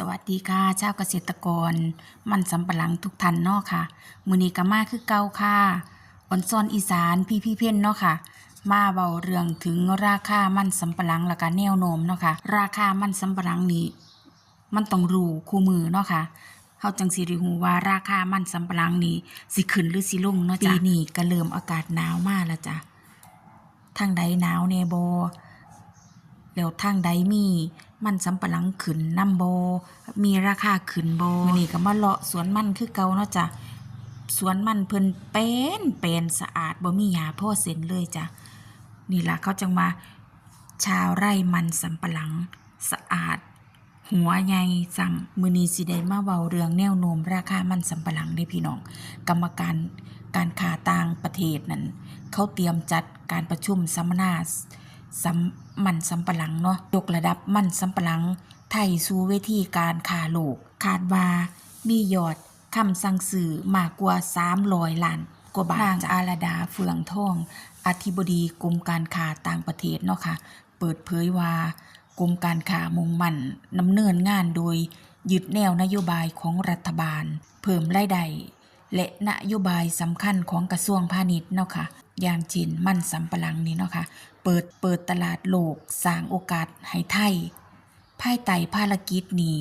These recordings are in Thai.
สวัสดีค่ะชาวเกษตรกร มันสำปะหลังทุกท่านเนาะค่ะ มือนี้ก็มาคือเก่าค่ะออนซอนอีสานพี่พี่เพ่นเนาะค่ะ มาเบาเรื่องถึงราคามันสำปะหลังและก็แนวโน้มเนาะค่ะ ราคามันสำปะหลังนี้ มันต้องรู้คู่มือเนาะค่ะเฮาจังสิได้ฮู้ว่าราคามันสำปะหลังนี้สิขึ้นหรือสิลงเนาะจ้ะปีนี้ก็เริ่มอากาศหนาวมาแล้วจ้ะทางใดหนาวแน่บ่แล้วทางใดมี มันสำปะหลังขึ้นนำโบ มีราคาขึ้นโบมือนี้ก็มาเลาะสวนมันคือเก่าเนาะจ้ะสวนมันเพิ่นเป็นเป็นสะอาดบ่มีหญ้าพ่อเส้นเลยจ้ะนี่ล่ะเขาจังมาชาวไร่มันสำปะหลังสะอาด หัวใหญ่ซ้ำมือนีสิได้มาเว้าเรื่องแนวโน้มราคามันสำปะหลังเด้พี่น้อง กรรมการการคาต่างประเทศนั้น เขาเตรียมจัดการประชุมสัมมนา สำมันสำปะหลังเนาะยกระดับมันสำปะหลัง ไทยสู่เวทีการค้าโลก คาดว่ามียอดคำสั่งซื้อมากกว่า 300 ล้านกว่าบาทนางอาราดาเฟืองทอง อธิบดีกรมการค้าต่างประเทศเนาะค่ะ เปิดเผยว่ากรมการค้ามุ่งมั่นดำเนินงานโดยยึดแนวนโยบายของรัฐบาล เพิ่มรายได้และนโยบายสำคัญของกระทรวงพาณิชย์เนาะค่ะ ย่างเช่นมันสำปะหลังนี้เนาะค่ะ เปิดเปิดตลาดโลกสร้างโอกาสให้ไทยภายใต้ภารกิจนี้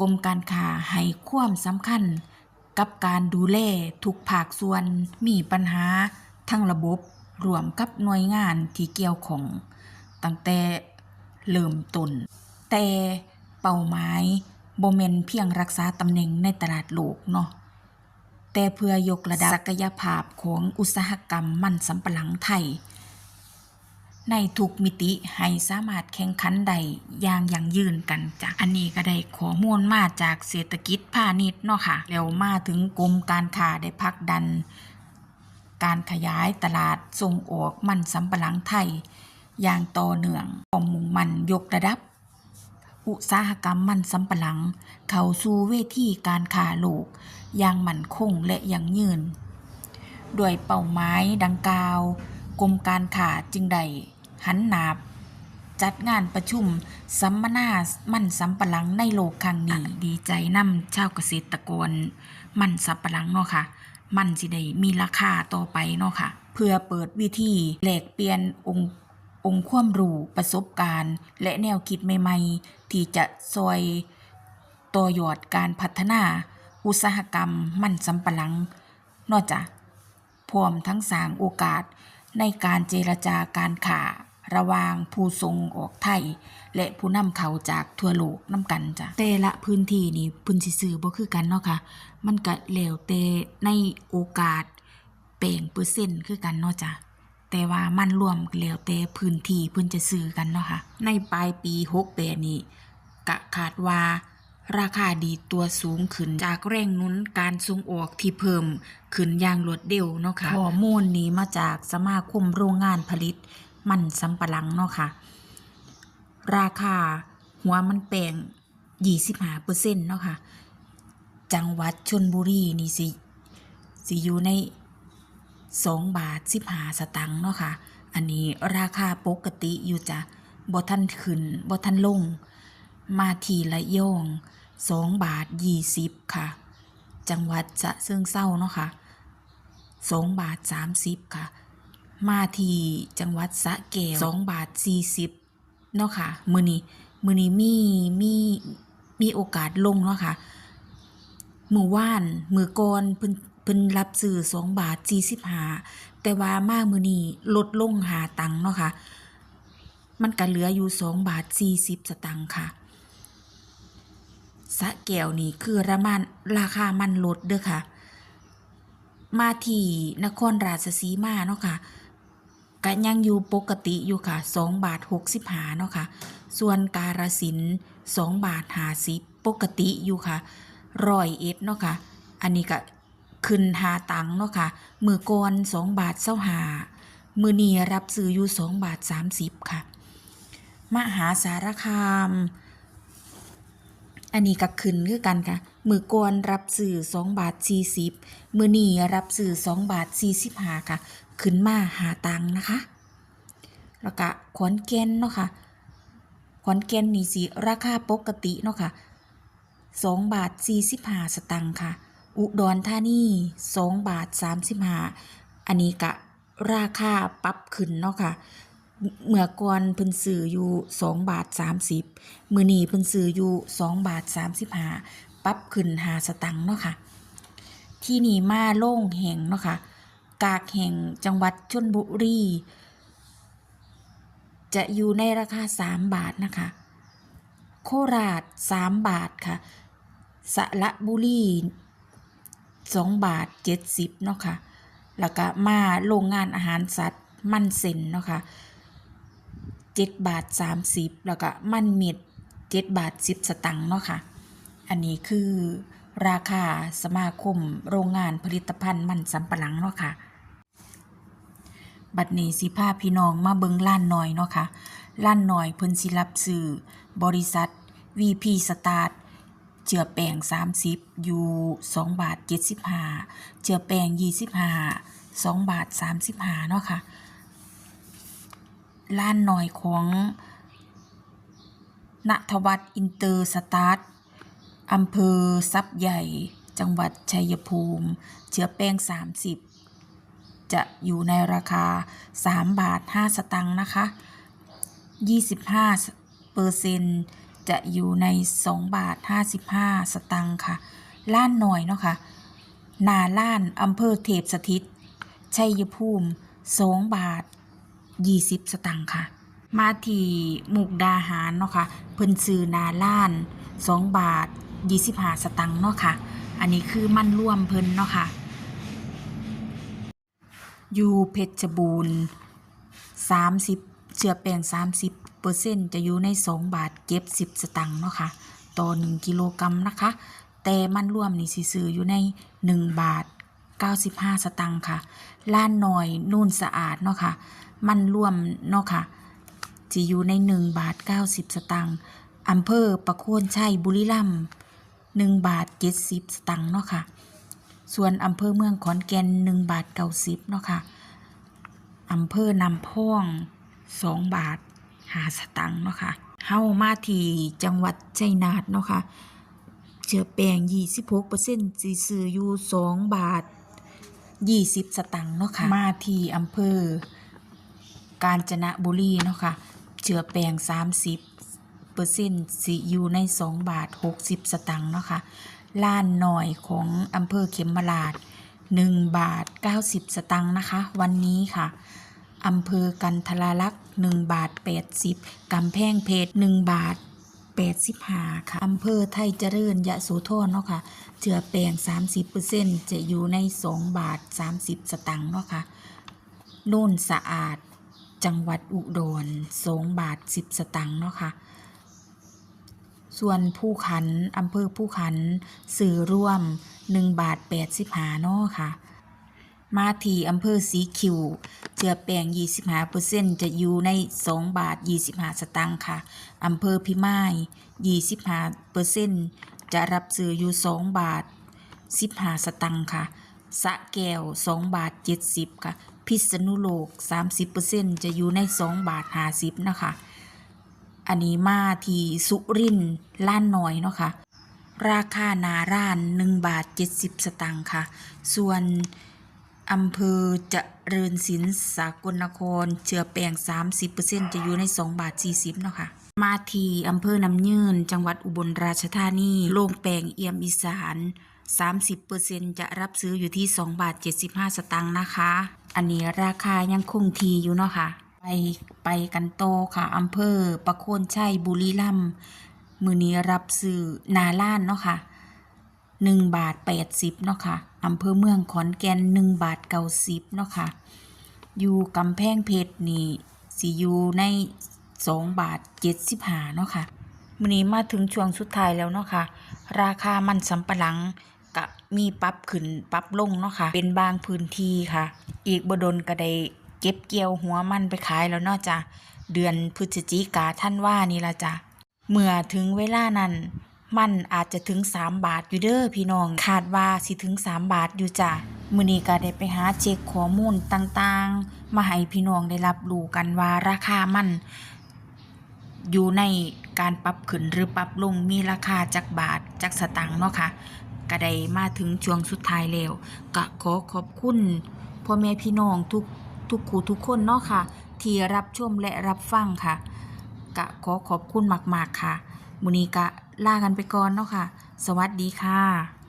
กรมการค้าให้ความสำคัญกับการดูแลทุกภาคส่วนมีปัญหาทั้งระบบรวมกับหน่วยงานที่เกี่ยวของตั้งแต่เริ่มต้นแต่เป้าหมายบ่แม่นเพียงรักษาตำแหน่งในตลาดโลกเนาะ แต่เพื่อยกระดับศักยภาพของอุตสาหกรรมมันสำปะหลังไทย ในทุกมิติให้สามารถแข่งขันได้อย่างยั่งยืนกันจ้ะอันนี้ก็ได้ข้อมูลมาจากเศรษฐกิจพาณิชย์เนาะค่ะแล้วมาถึงกรมการค้าได้พักดัน การขยายตลาดส่งออกมันสำปะหลังไทย อย่างต่อเนื่องปมมุ่งมันยกระดับ อุตสาหกรรมมันสำปะหลัง เข้าสู่เวทีการค้าโลก อย่างมั่นคงและยั่งยืน ด้วยเป้าหมายดังกล่าว กรมการค้าจึงได้หันหนาจัดงานประชุมสัมมนามันสำปะหลังในโลกครั้งนี้ดีใจนำชาวเกษตรกร มันสำปะหลังเนาะค่ะ มันสิได้มีราคาต่อไปเนาะค่ะ เพื่อเปิดวิธีแลกเปลี่ยนองค์ องค์ความรู้ประสบการณ์ และแนวคิดใหม่ๆ ที่จะซอยต่อยอดการพัฒนา อุตสาหกรรมมันสำปะหลัง นอกจากพร้อมทั้งสร้างโอกาสในการเจรจาการค้าระหว่างผู้ส่งออกไทย และผู้นำเขาจากทั่วโลกนํกันจ้ะแต่ละพื้นที่นี่พิ่นสิซื้อบ่คือกันเนาะค่ะ มันก็แล้วแต่ในโอกาสแปลงเปอร์เซ็นต์คือกันเนาะจ้ะ แต่ว่ามันรวมแล้วแต่พื้นที่เพิ่นจะซื้อกันเนาะค่ะ ในปลายปี68นี้กะคาดว่าราคาดีตัวสูงขึ้นจากแรงนุนการส่งออกที่เพิ่มขึ้นอย่างรวดเร็วเนาะค่ะข้อมูลนี้มาจากสมาคมโรงงานผลิต มันสำปะหลังเนาะค่ะ ราคาหัวมันแปลง25%เนาะค่ะ จังหวัดชนบุรีนี่สิ สิอยู่ใน 2 บาท15สตังค์เนาะค่ะ อันนี้ราคาปกติอยู่จ้ะบ่ทันขึ้นบ่ทันลง มาทีละโยง2บาท20ค่ะ จังหวัดจะเซิงเศร้าเนาะค่ะ2บาท30 ค่ะ มาทีจังหวัดสะแก้ว2บาท40เนาะค่ะ มื้อนี้มื้อนี้มีมีมีโอกาสลงเนาะค่ะ มือว่าน มือก่อนเพิ่น เพิ่นรับซื้อ2บาท45แต่ว่ามามื้อนี้ลดลงหาตังค์เนาะค่ะ มันก็เหลืออยู่2บาท40สตังค์ค่ะสะแก้วนี่คือระมันราคามันลดเด้อค่ะ มาที่นครราชสีมาเนาะค่ะก็ยังอยู่ปกติอยู่ค่ะ2บาท65เนาะค่ะ ส่วนการสินธุ์2บาท50ปกติอยู่ค่ะร้อยเอ็ดเนาะค่ะ อันนี้ก็ ขึ้นหาตังเนาะค่ะ มือก่อน2บาท25มือนีรับซื้ออยู่2บาท30ค่ะ มหาสารคาม อันนี้ก็ขึ้นคือกันค่ะ มือก่อนรับซื้อ2บาท40มือนีรับซื้อ2บาท45ค่ะ ขึ้นมาหาตังนะคะ แล้วก็ขอนแก่นเนาะค่ะ ขอนแก่นนี่สิราคาปกติเนาะค่ะ2บาท45สตังค์ค่ะ อุดรธานี2บาท35อันนี้กะราคาปรับขึ้นเนาะค่ะ เมื่อก่อนเพิ่นซื้ออยู่2บาท30มื้อนี้เพิ่นซื้ออยู่2บาท35ปรับขึ้น5สตังค์เนาะค่ะ ที่นี่มาโล่งแห่งเนาะค่ะ กากแห่งจังหวัดชลบุรีจะอยู่ในราคา 3 บาทนะคะ โคราช 3 บาทค่ะสระบุรี 2บาท70เนาะค่ะแล้วก็มาโรงงานอาหารสัตว์มันเซนเนาะค่ะ7บาท30แล้วก็มันเม็ด7บาท10สตังค์เนาะค่ะ อันนี้คือราคาสมาคมโรงงานผลิตภัณฑ์มันสำปะหลังเนาะค่ะ บัดนี้สิพาพี่น้องมาเบิงล้านหน่อยเนาะค่ะล้านหน่อยเพิ่นสิรับซื้อบริษัท VP Start เจือแป้ง30 อยู่2บาท75เจือแป้ง25 2บาท35เนาะค่ะล้านหน่อยของณทวัฒน์อินเตอร์สตาร์ทอำเภอทรัพย์ใหญ่ จังหวัดชัยภูมิเจือแป้ง 30 จะอยู่ในราคา 3 บาท 5 สตังค์นะคะ 25เปอร์เซ็นต์ จะอยู่ใน 2 บาท 55 สตังค์ค่ะ ล้านหน่อยเนาะค่ะ นาล้านอำเภอเทพสถิต ชัยภูมิ 2 บาท 20 สตังค์ค่ะ มาที่มุกดาหารเนาะค่ะ เพิ่นซื้อนาล้าน 2 บาท 25 สตังค์เนาะค่ะ อันนี้คือมันร่วมเพิ่นเนาะค่ะ อยู่เพชรบูรณ์30 เชื้อแป้ง30 เปอร์เซ็นต์จะอยู่ใน 2 บาทเก็บ 10 สตังค์เนาะค่ะต่อ 1 กิโลกรัมนะคะ แต่มันรวมนี่สิซื้ออยู่ใน 1 บาท 95 สตังค์ค่ะล้านหน่อยนุ่นสะอาดเนาะค่ะมันรวมเนาะค่ะจะอยู่ใน 1 บาท 90 สตังค์อำเภอประโคนชัยบุรีรัมย์1บาท 70 สตังค์เนาะค่ะส่วนอำเภอเมืองขอนแก่น1บาท90เนาะค่ะอำเภอนำพ่อง 2 บาท 5สตังค์เนาะค่ะเฮามาที่จังหวัดชัยนาทเนาะค่ะเชื้อแป้ง26%สิซื้ออยู่2บาท20สตังค์เนาะค่ะมาที่อำเภอ กาญจนบุรีเนาะค่ะเชื้อแป้ง30เปอร์เซ็นต์สิอยู่ใน2บาท60สตังค์เนาะค่ะล้านหน่อยของอำเภอเขมราช1บาท90สตังค์นะคะ วันนี้ค่ะอำเภอกันทราลักษ 1 บาท 80กำแพงเพชร1บาท85ค่ะอำเภอไทยเจริญยะโสธรเนาะค่ะเจือแปลง 30%จะอยู่ใน 2 บาท 30 สตังค์เนาะค่ะโน่นสะอาดจังหวัดอุดร2บาท 10 สตังค์เนาะค่ะส่วนผู้ขันอำเภอผู้ขันสื่อร่วม 1 บาท 85เนาะค่ะ มาที่อำเภอสีคิวเจือแป้ง25%จะอยู่ใน 2 บาท 25 สตางค์ค่ะ อำเภอพิมาย25%จะรับซื้ออยู่ 2 บาท 15 สตังค์ค่ะ สะแก้ว 2 บาท 70 ค่ะ พิษณุโลก 30%จะอยู่ใน 2 บาท 50 นะคะ อันนี้มาที่สุรินล้านน้อยเนาะค่ะ ราคานาร้าน 1 บาท 70 สตางค์ค่ะ ส่วน อำเภอเจะเริญศิลป์สากลนคร เชื้อแป้ง30%จะอยู่ใน 2 บาท 40 เนาะค่ะ มาทีอำเภอน้ำยืน จังหวัดอุบลราชธานีโรงแป้งเอี่ยมอีสาน 30%จะรับซื้ออยู่ที่ 2 บาท 75 สตางค์นะคะ อันนี้ราคายังคงทีอยู่เนาะค่ะ ไปไปกันโตค่ะอำเภอประโคนชัยบุรีรัมย์มือนี้รับซื้อนาล้านเนาะค่ะ 1 บาท 80เนาะค่ะอำเภอเมืองขอนแก่น1 บาท90เนาะค่ะอยู่กำแพงเพชรนี่สิอยู่ใน 2 บาท75เนาะค่ะมื้อนี้มาถึงช่วงสุดท้ายแล้วเนาะค่ะราคามันสำปะหลังก็มีปรับขึ้นปรับลงเนาะค่ะเป็นบางพื้นที่ค่ะ อีกบดนก็ได้เก็บเกี่ยวหัวมันไปขายแล้วเนาะจ้ะเดือนพฤศจิกาท่านว่านี่ละจ้ะเมื่อถึงเวลานั้น มันอาจจะถึง 3 บาทอยู่เด้อพี่น้อง คาดว่าสิถึง 3 บาทอยู่จ้ะมื้อนี้ก็ได้ไปหาเช็คข้อมูลต่างๆ มาให้พี่น้องได้รับรู้กันว่าราคามันอยู่ในการปรับขึ้นหรือปรับลงมีราคาจากบาทจากสตังค์เนาะค่ะก็ได้มาถึงช่วงสุดท้ายแล้วก็ขอขอบคุณพ่อแม่พี่น้องทุกทุกคู่ทุกคนเนาะค่ะ ที่รับชมและรับฟังค่ะก็ขอขอบคุณมาก ๆ ค่ะมุนีกะ ลากันไปก่อนเนาะค่ะ สวัสดีค่ะ